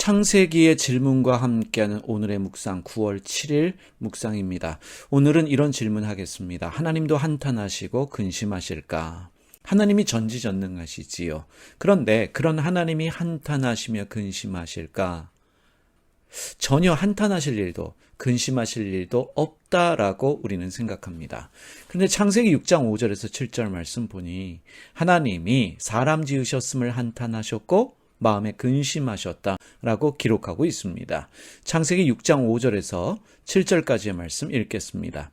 창세기의 질문과 함께하는 오늘의 묵상 9월 7일 묵상입니다. 오늘은 이런 질문 하겠습니다. 하나님도 한탄하시고 근심하실까? 하나님이 전지전능하시지요. 그런데 그런 하나님이 한탄하시며 근심하실까? 전혀 한탄하실 일도 근심하실 일도 없다라고 우리는 생각합니다. 그런데 창세기 6장 5절에서 7절 말씀 보니 하나님이 사람 지으셨음을 한탄하셨고 마음에 근심하셨다라고 기록하고 있습니다. 창세기 6장 5절에서 7절까지의 말씀 읽겠습니다.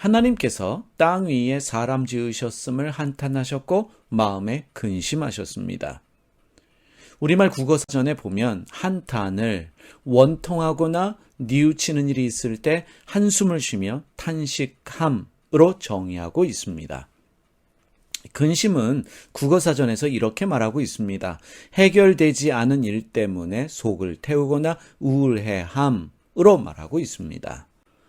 하나님께서 땅 위에 사람 지으셨음을 한탄하셨고 마음에 근심하셨습니다. 우리말 국어사전에 보면 한탄을 원통하거나 뉘우치는 일이 있을 때 한숨을 쉬며 탄식함으로 정의하고 있습니다. 근심은 국어사전에서 이렇게 말하고 있습니다. 해결되지 않은 일 때문에 속을 태우거나 우울해함으로 말하고 있습니다.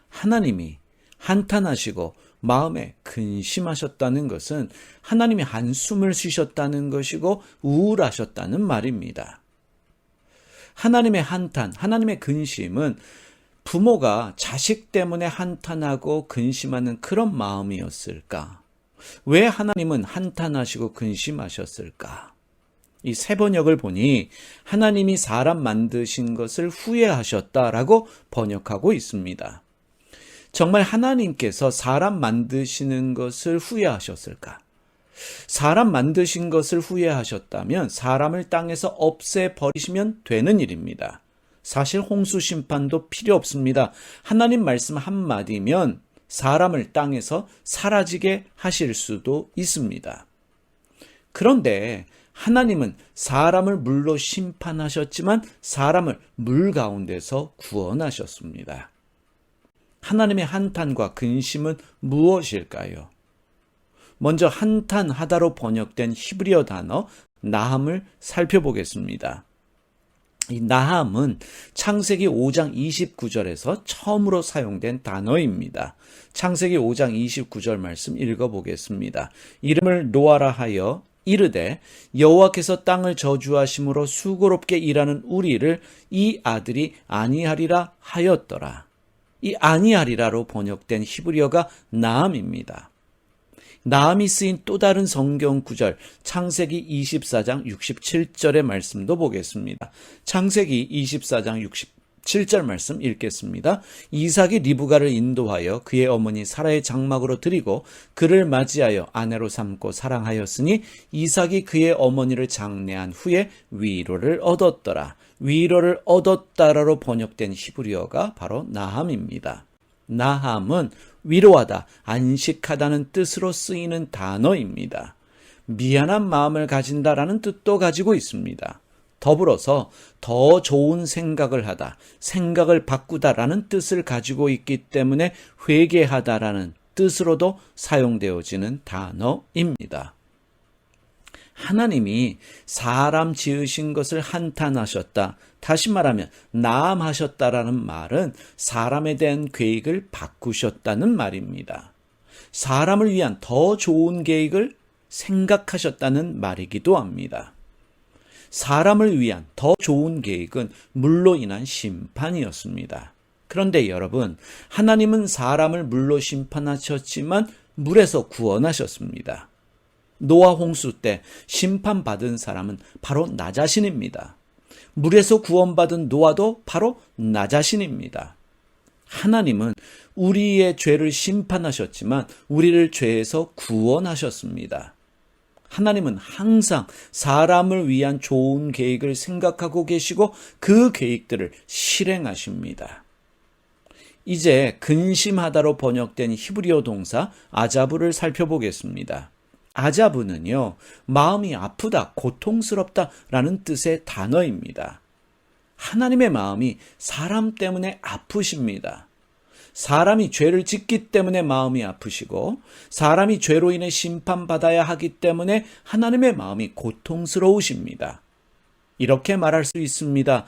하나님이 한탄하시고 마음에 근심하셨다는 것은 하나님이 한숨을 쉬셨다는 것이고 우울하셨다는 말입니다. 하나님의 한탄, 하나님의 근심은 부모가 자식 때문에 한탄하고 근심하는 그런 마음이었을까? 왜 하나님은 한탄하시고 근심하셨을까? 이 세 번역을 보니 하나님이 사람 만드신 것을 후회하셨다라고 번역하고 있습니다. 정말 하나님께서 사람 만드시는 것을 후회하셨을까? 사람 만드신 것을 후회하셨다면 사람을 땅에서 없애버리시면 되는 일입니다. 사실 홍수 심판도 필요 없습니다. 하나님 말씀 한마디면 사람을 땅에서 사라지게 하실 수도 있습니다. 그런데 하나님은 사람을 물로 심판하셨지만 사람을 물 가운데서 구원하셨습니다. 하나님의 한탄과 근심은 무엇일까요? 먼저 한탄하다로 번역된 히브리어 단어 나함을 살펴보겠습니다. 이 나함은 창세기 5장 29절에서 처음으로 사용된 단어입니다. 창세기 5장 29절 말씀 읽어보겠습니다. 이름을 노아라 하여 이르되 여호와께서 땅을 저주하심으로 수고롭게 일하는 우리를 이 아들이 아니하리라 하였더라. 이 아니하리라로 번역된 히브리어가 나함입니다. 나함이 쓰인 또 다른 성경 구절 창세기 24장 67절의 말씀도 보겠습니다. 창세기 24장 67절 말씀 읽겠습니다. 이삭이 리브가를 인도하여 그의 어머니 사라의 장막으로 드리고 그를 맞이하여 아내로 삼고 사랑하였으니 이삭이 그의 어머니를 장례한 후에 위로를 얻었더라. 위로를 얻었다라로 번역된 히브리어가 바로 나함입니다. 나함은 위로하다, 안식하다는 뜻으로 쓰이는 단어입니다. 미안한 마음을 가진다라는 뜻도 가지고 있습니다. 더불어서 더 좋은 생각을 하다, 생각을 바꾸다라는 뜻을 가지고 있기 때문에 회개하다라는 뜻으로도 사용되어지는 단어입니다. 하나님이 사람 지으신 것을 한탄하셨다. 다시 말하면 나함하셨다라는 말은 사람에 대한 계획을 바꾸셨다는 말입니다. 사람을 위한 더 좋은 계획을 생각하셨다는 말이기도 합니다. 사람을 위한 더 좋은 계획은 물로 인한 심판이었습니다. 그런데 여러분, 하나님은 사람을 물로 심판하셨지만 물에서 구원하셨습니다. 노아 홍수 때 심판받은 사람은 바로 나 자신입니다. 물에서 구원받은 노아도 바로 나 자신입니다. 하나님은 우리의 죄를 심판하셨지만 우리를 죄에서 구원하셨습니다. 하나님은 항상 사람을 위한 좋은 계획을 생각하고 계시고 그 계획들을 실행하십니다. 이제 근심하다로 번역된 히브리어 동사 아자부를 살펴보겠습니다. 아자부는요, 마음이 아프다, 고통스럽다 라는 뜻의 단어입니다. 하나님의 마음이 사람 때문에 아프십니다. 사람이 죄를 짓기 때문에 마음이 아프시고 사람이 죄로 인해 심판받아야 하기 때문에 하나님의 마음이 고통스러우십니다. 이렇게 말할 수 있습니다.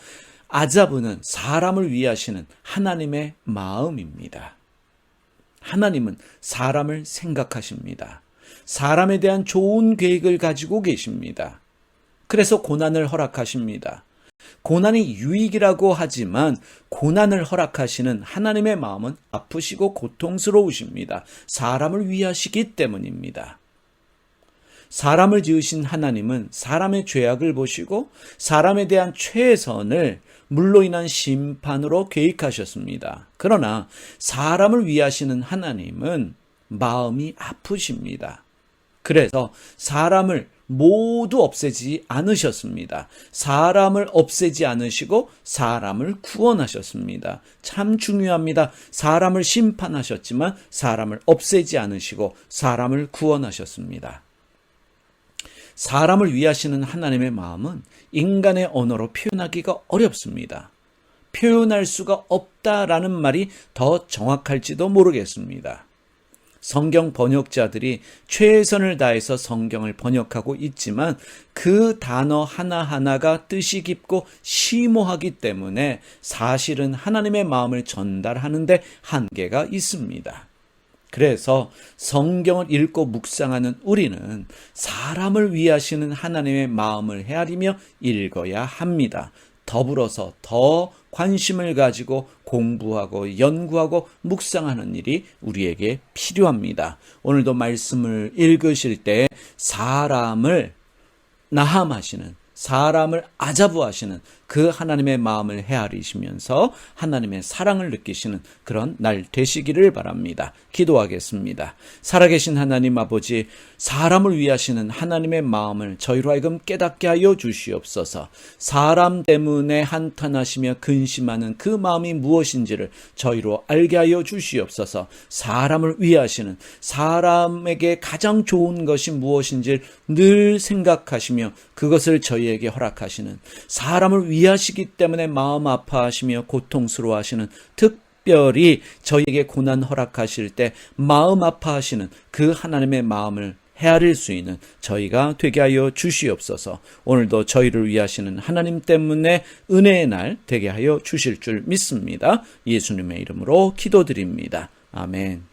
아자브는 사람을 위하시는 하나님의 마음입니다. 하나님은 사람을 생각하십니다. 사람에 대한 좋은 계획을 가지고 계십니다. 그래서 고난을 허락하십니다. 고난이 유익이라고 하지만 고난을 허락하시는 하나님의 마음은 아프시고 고통스러우십니다. 사람을 위하시기 때문입니다. 사람을 지으신 하나님은 사람의 죄악을 보시고 사람에 대한 최선을 물로 인한 심판으로 계획하셨습니다. 그러나 사람을 위하시는 하나님은 마음이 아프십니다. 그래서 사람을 모두 없애지 않으셨습니다. 사람을 없애지 않으시고 사람을 구원하셨습니다. 참 중요합니다. 사람을 심판하셨지만 사람을 없애지 않으시고 사람을 구원하셨습니다. 사람을 위하시는 하나님의 마음은 인간의 언어로 표현하기가 어렵습니다. 표현할 수가 없다라는 말이 더 정확할지도 모르겠습니다. 성경 번역자들이 최선을 다해서 성경을 번역하고 있지만 그 단어 하나하나가 뜻이 깊고 심오하기 때문에 사실은 하나님의 마음을 전달하는데 한계가 있습니다. 그래서 성경을 읽고 묵상하는 우리는 사람을 위하시는 하나님의 마음을 헤아리며 읽어야 합니다. 더불어서 더 관심을 가지고 공부하고 연구하고 묵상하는 일이 우리에게 필요합니다. 오늘도 말씀을 읽으실 때 사람을 나함하시는 사람을 아자부하시는 그 하나님의 마음을 헤아리시면서 하나님의 사랑을 느끼시는 그런 날 되시기를 바랍니다. 기도하겠습니다. 살아계신 하나님 아버지, 사람을 위하시는 하나님의 마음을 저희로 하여금 깨닫게 하여 주시옵소서. 사람 때문에 한탄하시며 근심하는 그 마음이 무엇인지를 저희로 알게 하여 주시옵소서. 사람을 위하시는 사람에게 가장 좋은 것이 무엇인지를 늘 생각하시며 그것을 저희에게 허락하시는 사람을 위 하시기 때문에 마음 아파하시며 고통스러워하시는 특별히 저희에게 고난 허락하실 때 마음 아파하시는 그 하나님의 마음을 헤아릴 수 있는 저희가 되게 하여 주시옵소서. 오늘도 저희를 위하시는 하나님 때문에 은혜의 날 되게 하여 주실 줄 믿습니다. 예수님의 이름으로 기도드립니다. 아멘.